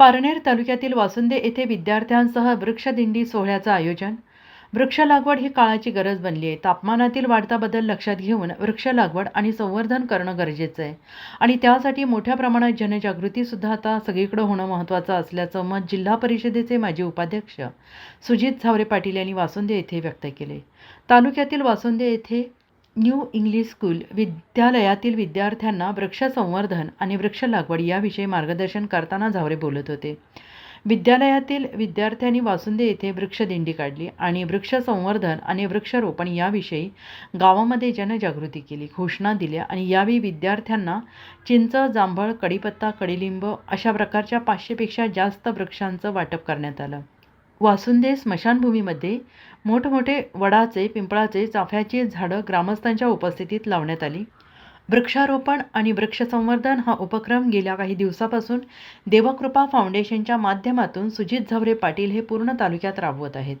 पारनेर तालुक्यातील वासुंदे येथे विद्यार्थ्यांसह वृक्षदिंडी सोहळ्याचं आयोजन. वृक्ष लागवड ही काळाची गरज बनली आहे. तापमानातील वाढता बदल लक्षात घेऊन वृक्ष लागवड आणि संवर्धन करणं गरजेचं आहे. आणि त्यासाठी मोठ्या प्रमाणात जनजागृतीसुद्धा आता सगळीकडे होणं महत्त्वाचं असल्याचं मत जिल्हा परिषदेचे माजी उपाध्यक्ष सुजित झावरे पाटील यांनी वासुंदे येथे व्यक्त केले. तालुक्यातील वासुंदे येथे न्यू इंग्लिश स्कूल विद्यालयातील विद्यार्थ्यांना वृक्ष संवर्धन आणि वृक्ष लागवड याविषयी मार्गदर्शन करताना झावरे बोलत होते. विद्यालयातील विद्यार्थ्यांनी वासुंदे येथे वृक्षदिंडी काढली आणि वृक्ष संवर्धन आणि वृक्षारोपण याविषयी गावामध्ये जनजागृती केली घोषणा दिल्या आणि यावेळी विद्यार्थ्यांना चिंच जांभळ कडीपत्ता कडीलिंब अशा प्रकारच्या पाचशेपेक्षा जास्त वृक्षांचं वाटप करण्यात आलं. वासुंदे स्मशानभूमीमध्ये मोठमोठे वडाचे पिंपळाचे चाफ्याचे झाडं ग्रामस्थांच्या उपस्थितीत लावण्यात आली. वृक्षारोपण आणि वृक्षसंवर्धन हा उपक्रम गेल्या काही दिवसापासून देवकृपा फाउंडेशनच्या माध्यमातून सुजित झवरे पाटील हे पूर्ण तालुक्यात राबवत आहेत.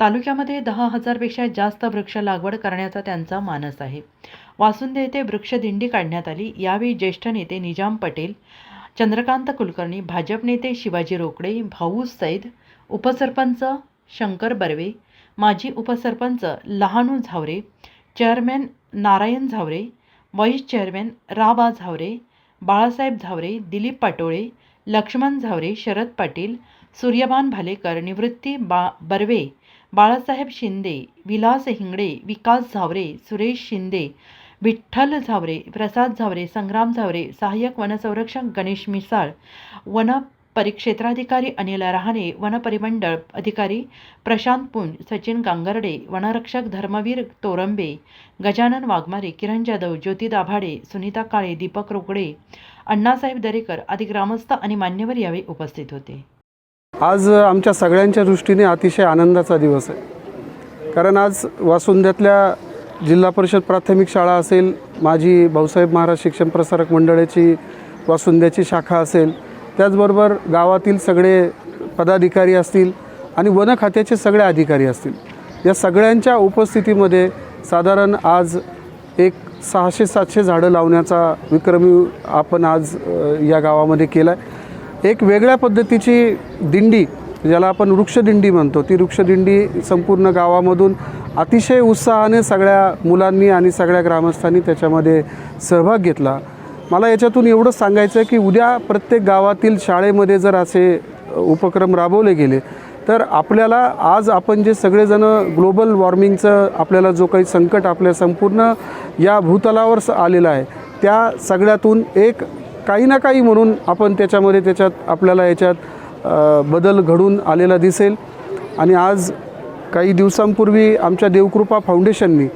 तालुक्यामध्ये दहा हजारपेक्षा जास्त वृक्ष लागवड करण्याचा त्यांचा मानस आहे. वासुंदे येथे वृक्षदिंडी काढण्यात आली. यावेळी ज्येष्ठ नेते निजाम पटेल चंद्रकांत कुलकर्णी भाजप नेते शिवाजी रोकडे भाऊ सैद उपसरपंच शंकर बर्वे माजी उपसरपंच Lahanu Zavare chairman Narayan Zavare vice chairman Raba Zavare Balasaheb Zavare Dilip Patole Laxman Zavare Sharad Patil Suryabhan Bhalekar Nivrutti Ba Barve Balasaheb Shinde Vilas हिंगडे विकास झावरे सुरेश शिंदे विठ्ठल झावरे प्रसाद झावरे संग्राम झावरे सहाय्यक वनसंरक्षक गणेश मिसाळ वन परिक्षेत्राधिकारी अनिल रहाणे वनपरिमंडळ अधिकारी प्रशांत पुंज सचिन गांगर्डे वनरक्षक धर्मवीर तोरंबे गजानन वाघमारे किरण जाधव ज्योती दाभाडे सुनीता काळे दीपक रोकडे अण्णासाहेब दरेकर आदी ग्रामस्थ आणि मान्यवर यावेळी उपस्थित होते. आज आमच्या सगळ्यांच्या दृष्टीने अतिशय आनंदाचा दिवस आहे. कारण आज वासुंध्यातल्या जिल्हा परिषद प्राथमिक शाळा असेल माझी भाऊसाहेब महाराज शिक्षण प्रसारक मंडळाची वासुंद्याची शाखा असेल त्याचबरोबर गावातील सगळे पदाधिकारी असतील आणि वन खात्याचे सगळे अधिकारी असतील. या सगळ्यांच्या उपस्थितीमध्ये साधारण आज एक सहाशे सातशे झाडं लावण्याचा विक्रमी आपण आज या गावामध्ये केला आहे एक वेगळ्या पद्धतीची दिंडी ज्याला आपण वृक्षदिंडी म्हणतो ती वृक्षदिंडी संपूर्ण गावामधून अतिशय उत्साहाने सगळ्या मुलांनी आणि सगळ्या ग्रामस्थांनी त्याच्यामध्ये सहभाग घेतला. मला याच्यातून एवढंच सांगायचं आहे की उद्या प्रत्येक गावातील शाळेमध्ये जर असे उपक्रम राबवले गेले तर आपल्याला आज आपण जे सगळेजणं ग्लोबल वॉर्मिंगचं आपल्याला जो काही संकट आपल्या संपूर्ण या भूतलावर स- आलेलं आहे त्या सगळ्यातून एक काही ना काही म्हणून आपण त्याच्यामध्ये त्याच्यात आपल्याला याच्यात बदल घडून आलेला दिसेल. आणि आज काही दिवसांपूर्वी आमच्या देवकृपा फाउंडेशननी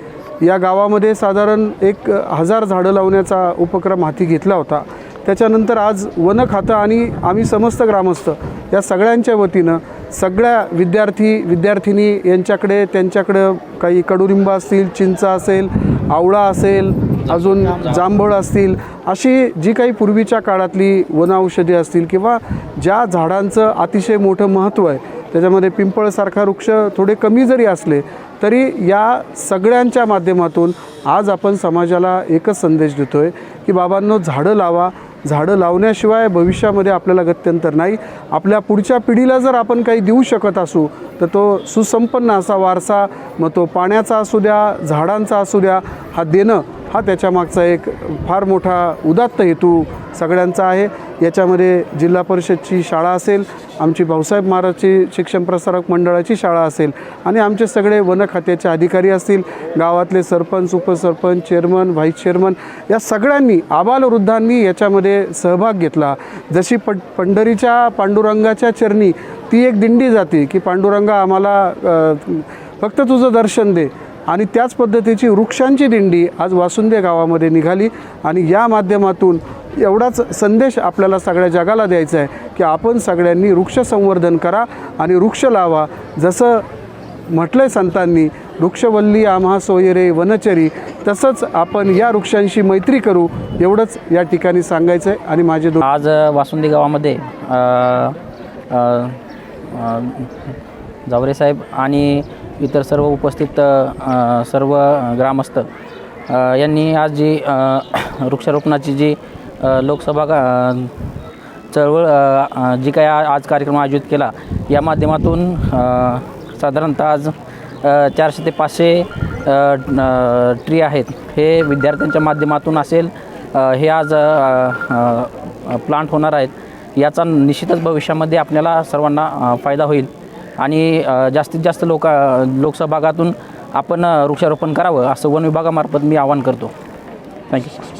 या गावामध्ये साधारण एक हजार झाडं लावण्याचा उपक्रम हाती घेतला होता. त्याच्यानंतर आज वन खातं आणि आम्ही समस्त ग्रामस्थ या सगळ्यांच्या वतीनं सगळ्या विद्यार्थी विद्यार्थिनी यांच्याकडे त्यांच्याकडं काही कडुलिंब असतील चिंच असेल आवळा असेल अजून जांभळ असतील अशी जी काही पूर्वीच्या काळातली वनौषधी असतील किंवा ज्या झाडांचं अतिशय मोठं महत्त्व आहे त्याच्यामध्ये पिंपळसारखा वृक्ष थोडे कमी जरी असले तरी या सगळ्यांच्या माध्यमातून आज आपण समाजाला एकच संदेश देतो आहे की बाबांनो झाडं लावा. झाडं लावण्याशिवाय भविष्यामध्ये आपल्याला गत्यंतर नाही. आपल्या पुढच्या पिढीला जर आपण काही देऊ शकत असू तर तो सुसंपन्न असा वारसा मग तो पाण्याचा असू द्या झाडांचा असू द्या हा देणं हा त्याच्यामागचा एक फार मोठा उदात्त हेतू सगळ्यांचा आहे. याच्यामध्ये जिल्हा परिषदची शाळा असेल आमची भाऊसाहेब महाराजची शिक्षण प्रसारक मंडळाची शाळा असेल आणि आमचे सगळे वन खात्याचे अधिकारी असतील गावातले सरपंच उपसरपंच चेअरमन व्हाईस चेअरमन या सगळ्यांनी आबालवृद्धांनी याच्यामध्ये सहभाग घेतला. जशी प पंढरीच्या पांडुरंगाच्या चरणी ती एक दिंडी जाते की पांडुरंगा आम्हाला फक्त तुझं दर्शन दे. आणि त्याच पद्धतीची वृक्षांची दिंडी आज वासुंदे गावामध्ये निघाली आणि या माध्यमातून एवढाच संदेश आपल्याला सगळ्या जगाला द्यायचा आहे. की आपण सगळ्यांनी वृक्ष संवर्धन करा आणि वृक्ष लावा. जसं म्हटलं आहे संतांनी वृक्षवल्ली आम्हा सोयरे वनचरी तसंच आपण या वृक्षांशी मैत्री करू एवढंच या ठिकाणी सांगायचं आहे आणि माझे दो आज वासुंदी गावामध्ये जावरेसाहेब जावरे साहेब आणि इतर सर्व उपस्थित सर्व ग्रामस्थ यांनी आज जी वृक्षारोपणाची जी लोकसभा गा- चळवळ जी काही आज कार्यक्रम आयोजित केला या माध्यमातून साधारणतः आज चारशे ते पाचशे ट्री आहेत. हे विद्यार्थ्यांच्या माध्यमातून असेल हे आज प्लांट होणार आहेत. याचा निश्चितच भविष्यामध्ये आपल्याला सर्वांना फायदा होईल. आणि जास्तीत जास्त लोक लोकसहभागातून आपण वृक्षारोपण करावं असं वन विभागामार्फत मी आवाहन करतो. थँक्यू.